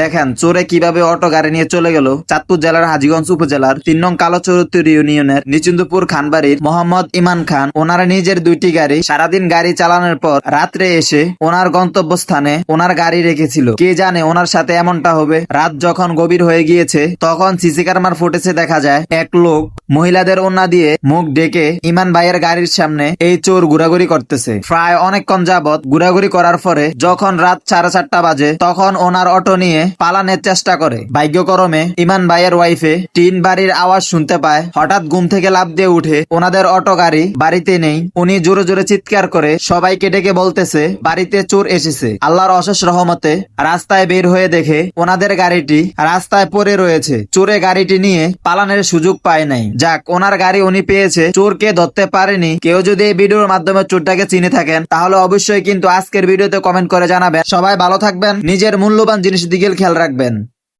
দেখেন, চোরে কীভাবে অটো গাড়ি নিয়ে চলে গেল? চাঁদপুর জেলার হাজিগঞ্জ উপজেলার তিন নং কালোচরত্তর ইউনিয়নের নিচুন্দপুর খানবাড়ির মোহাম্মদ ইমান খান, ওনার নিজের দুইটি গাড়ি সারাদিন গাড়ি চালানোর পর রাত্রে এসে ওনার গন্তব্যস্থানে ওনার গাড়ি রেখেছিল। কে জানে ওনার সাথে এমনটা হবে? রাত যখন গভীর হয়ে গিয়েছে, তখন সিসি ক্যামেরার ফুটেজে দেখা যায়, এক লোক মহিলাদের ওনা দিয়ে মুখ ডেকে ইমান ভাইয়ের গাড়ির সামনে এই চোর ঘোরাঘুরি করতেছে। প্রায় অনেকক্ষণ যাবত ঘোরাঘুরি করার পরে যখন রাত সাড়ে চারটা বাজে, তখন ওনার অটো নিয়ে পালানোর চেষ্টা করে। ভাগ্যক্রমে ইমান ভাইয়ের ওয়াইফে টিন বাড়ির আওয়াজ শুনতে পায়। হঠাৎ ঘুম থেকে লাভ দিয়ে উঠে ওনাদের অটো গাড়ি বাড়িতে নেই। উনি জোরে জোরে চিৎকার করে সবাইকে ডেকে বলতেছে, বাড়িতে চোর এসেছে। আল্লাহর অশেষ রহমতে রাস্তায় বের হয়ে দেখে ওনাদের গাড়িটি রাস্তায় পড়ে রয়েছে। চোরে গাড়িটি নিয়ে পালানের সুযোগ পায় নাই। যাক, ওনার গাড়ি উনি পেয়েছে। চোরকে ধরতে পারেনি। কেউ যদি এই ভিডিওর মাধ্যমে চোরটাকে চিনে থাকেন, তাহলে অবশ্যই কিন্তু আজকের ভিডিওতে কমেন্ট করে জানাবেন। সবাই ভালো থাকবেন। নিজের মূল্যবান জিনিস দিকে খেয়াল রাখবেন।